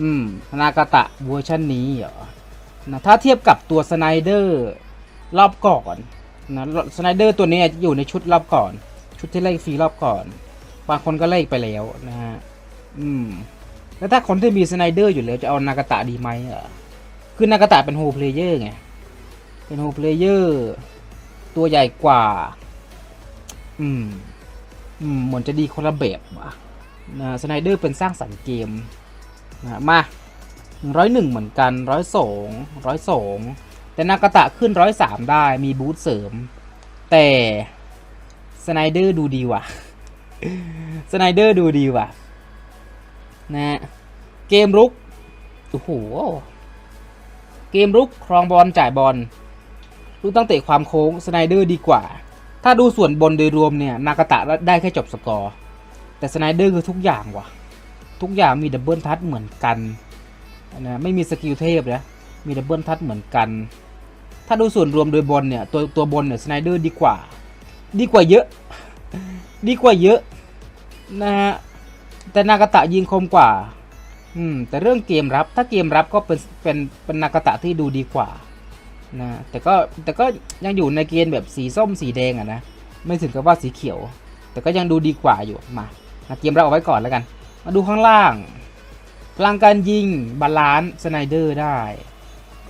อืมนากาตะเวอร์ชันนี้เหรอนะถ้าเทียบกับตัวสไนเดอร์รอบก่อนนะสไนเดอร์ตัวนี้อยู่ในชุดรอบก่อน ชุดที่ไล่ฟรีรอบก่อน บางคนก็ไล่ไปแล้วนะฮะอืมแล้วถ้าคนที่มีสไนเดอร์อยู่แล้วจะเอานากาตะดีไหมอะคือนากาตะเป็นโฮเพลเยอร์ไงเป็นโฮเพลเยอร์ตัวใหญ่กว่า อืมอืมเหมือนจะดีคนละแบบว่ะนะสไนเดอร์เป็นสร้างสรรค์เกม นะมาร้อยหนึ่งเหมือนกันร้อยสองร้อยสองแต่นากาตะขึ้นร้อยสามได้มีบูทเสริม แต่สไนเดอร์ดูดีว่ะสไนเดอร์ดูดีว่ะนะเกมรุกโอ้โหเกมรุกครองบอลจ่ายบอลลูกตั้งเตะความโค้งสไนเดอร์ดีกว่า ถ้าดูส่วนบนโดยรวมเนี่ยนากาตะได้แค่จบสกอร์ แต่สไนเดอร์คือทุกอย่างว่ะ ทุกอย่างมีดับเบิลทัชเหมือนกันนะไม่มีสกิลเทพนะมีดับเบิลทัชเหมือนกัน ถ้าดูส่วนรวมโดยบนเนี่ยตัวตัวบนเนี่ยสไนเดอร์ดีกว่า ดีกว่าเยอะ ดีกว่าเยอะนะฮะแต่นากาตะยิงคมกว่าอืมแต่เรื่องเกมรับถ้าเกมรับก็เป็นเป็นเป็นนากาตะที่ดูดีกว่านะแต่ก็แต่ก็ยังอยู่ในเกณฑ์แบบสีส้มสีแดงอะนะไม่ถึงกับว่าสีเขียว แต่ก็ยังดูดีกว่าอยู่มาเกมรับเอาไว้ก่อนแล้วกัน มาดูข้างล่างพลังการยิงบาลานซ์สไนเดอร์ได้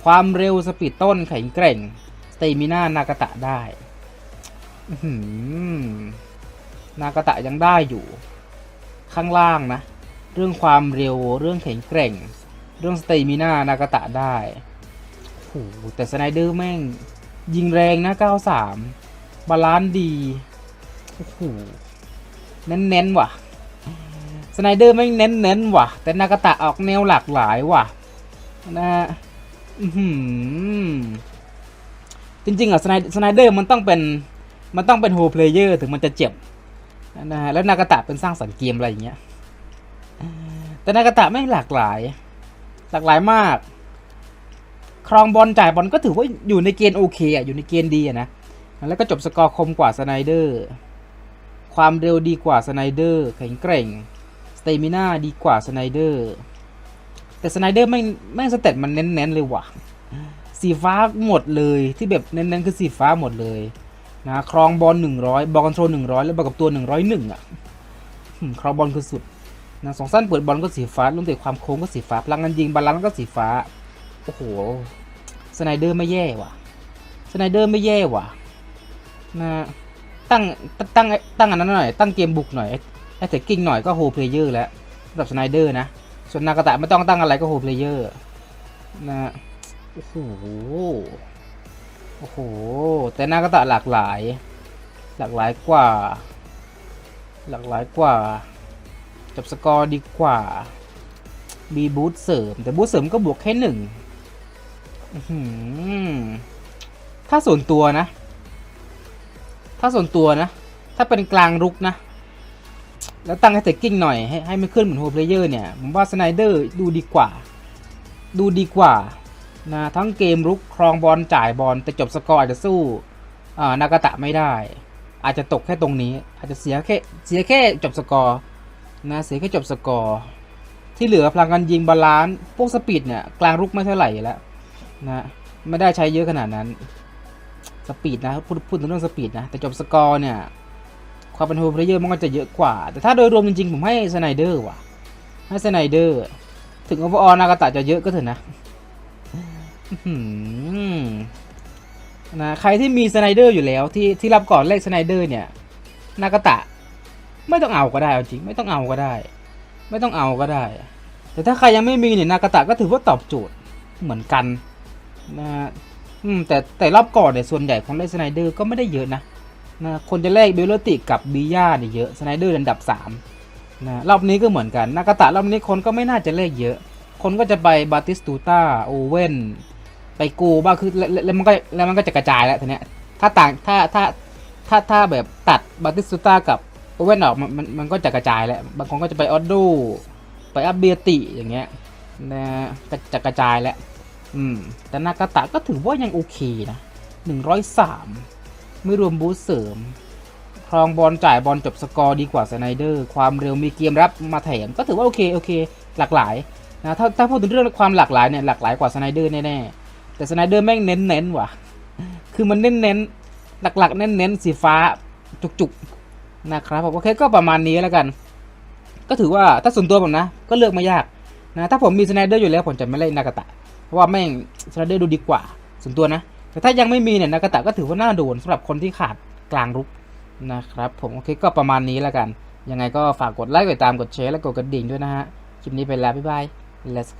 ความเร็วสปีดต้นแข็งแกร่ง สเตมิน่านากาตะได้นากาตะยังได้อยู่ ข้างล่างนะ เรื่องความเร็วเรื่องแข็งแกร่ง เรื่องสเตมิน่านากาตะได้โอ้แต่สไนเดอร์แม่ง ยิงแรงนะ 93 บาลานซ์ดีโอ้โหเน้นๆว่ะ สไนเดอร์แม่งเน้นว่ะ แต่นากาตะออกแนวหลากหลายว่ะนะอือหือจริงๆอะสไนสไนเดอร์มันต้องเป็นมันต้องเป็นโฮเพลเยอร์ถึงมันจะเจ็บนะฮะแล้วนากาตะเป็นสร้างสรรค์เกมอะไรอย่างเงี้ยแต่นากาตะไม่หลากหลาย หลากหลายมาก ครองบอลจ่ายบอลก็ถือว่าอยู่ในเกณฑ์โอเคอะอยู่ในเกณฑ์ดีอะนะแล้วก็จบสกอร์คมกว่าสไนเดอร์ ความเร็วดีกว่าสไนเดอร์แข็งแกร่ง ตมิน่าดีกว่าสไนเดอร์ แต่สไนเดอร์ไม่ไม่สเตตมันเน้นๆเลยว่ะ สีฟ้าหมดเลยที่แบบเน้นๆคือสีฟ้าหมดเลยนะครองบอลหนึ่งร้อยบอลคอนโทรลหนึ่งร้อยแล้วบวกกับตัวหนึ่งร้อยหนึ่งอะครองบอลคือสุดนะสองสั้นเปิดบอลก็สีฟ้าลุงเตะความโค้งก็สีฟ้าพลังงานยิงบาลานซ์ก็สีฟ้า โอ้โห สไนเดอร์ไม่แย่ว่ะ สไนเดอร์ไม่แย่ว่ะนะตั้งตั้งตั้งอันนั้นหน่อย ตั้งเกมบุกหน่อย ไอ้แต่กิ้งหน่อยก็โฮเพลเยอร์แล้วสำหรับสไนเดอร์นะ ส่วนนากาตะไม่ต้องตั้งอะไรก็โฮเพลเยอร์นะโอ้โหโอ้โห แต่นากาตะหลากหลาย หลากหลายกว่า หลากหลายกว่า จับสกอร์ดีกว่ามีบูทเสริม แต่บูทเสริมก็บวกแค่หนึ่งถ้าส่วนตัวนะ ถ้าส่วนตัวนะ ถ้าเป็นกลางรุกนะ แล้วตั้งให้เตะกิ้งหน่อยให้ให้ไม่ขึ้นเหมือนโฮเพลเยอร์เนี่ย ผมว่าสไนเดอร์ดูดีกว่า ดูดีกว่านะทั้งเกมรุกครองบอลจ่ายบอลแต่จบสกอร์อาจจะสู้นากาตะไม่ได้ อาจจะตกแค่ตรงนี้ อาจจะเสียแค่เสียแค่จบสกอร์นะเสียแค่จบสกอร์ที่เหลือพลังการยิงบาลานซ์พวกสปีดเนี่ยกลางรุกไม่เท่าไหร่แล้วนะไม่ได้ใช้เยอะขนาดนั้นสปีดนะพูดพูดถึงเรื่องสปีดนะแต่จบสกอร์เนี่ย ความเป็นโฮเพลเยอร์มันก็จะเยอะกว่า แต่ถ้าโดยรวมจริงๆ ผมให้สไนเดอร์ว่ะ ให้สไนเดอร์ ถึงโอเวอร์ออนากาตะจะเยอะก็เถอะนะนะใครที่มีสไนเดอร์อยู่แล้วที่ที่รับก่อนเลขสไนเดอร์เนี่ยนากาตะ ไม่ต้องเอาก็ได้จริง ไม่ต้องเอาก็ได้ ไม่ต้องเอาก็ได้ แต่ถ้าใครยังไม่มีเนี่ยนากาตะก็ถือว่าตอบโจทย์เหมือนกันนะแต่แต่รอบก่อนเนี่ยส่วนใหญ่ของเลขสไนเดอร์ก็ไม่ได้เยอะนะ นะคนจะเลขเบลเลติกับบีย่าเนี่ยเยอะสไนเดอร์อันดับสามนะรอบนี้ก็เหมือนกันนากาตะรอบนี้คนก็ไม่น่าจะเลขเยอะ คนก็จะไปบาติสตูตาโอเว่นไปกูบ้างคือแล้วมันก็แล้วมันก็จะกระจายแล้วทีเนี้ยถ้าต่างถ้าถ้าถ้าถ้าแบบตัดบาติสตูตากับโอเว่นออกมันมันมันก็จะกระจายแล้วบางคนก็จะไปออดดูไปอัปเบียติอย่างเงี้ยนะก็จะกระจายแล้วอืมแต่นากาตะก็ถือว่ายังโอเคนะหนึ่งร้อยสาม ไม่รวมบูสเสริมครองบอลจ่ายบอลจบสกอร์ดีกว่าสไนเดอร์ ความเร็วมีเกมรับมาแถมก็ถือว่าโอเคโอเค หลากหลายนะถ้าถ้าพูดถึงเรื่องความหลากหลายเนี่ยหลากหลายกว่าสไนเดอร์แน่ๆแต่สไนเดอร์แม่งเน้นเน้นว่ะ คือมันเน้นเน้นหลักๆ เน้นเน้นสีฟ้าจุกๆนะครับผมโอเคก็ประมาณนี้แล้วกัน ก็ถือว่าถ้าส่วนตัวผมนะ ก็เลือกไม่ยากนะถ้าผมมีสไนเดอร์อยู่แล้วผมจะไม่เล่นนากาตะเพราะว่าแม่งสไนเดอร์ดูดีกว่าส่วนตัวนะ แต่ถ้ายังไม่มีเนี่ยนากาตะก็ถือว่าน่าโดนสำหรับคนที่ขาดกลางรุกนะครับผมโอเคก็ประมาณนี้แล้วกัน ยังไงก็ฝากกดไลค์กดติดตามกดแชร์และกดกระดิ่งด้วยนะฮะ คลิปนี้ไปแล้ว บ๊ายบาย let's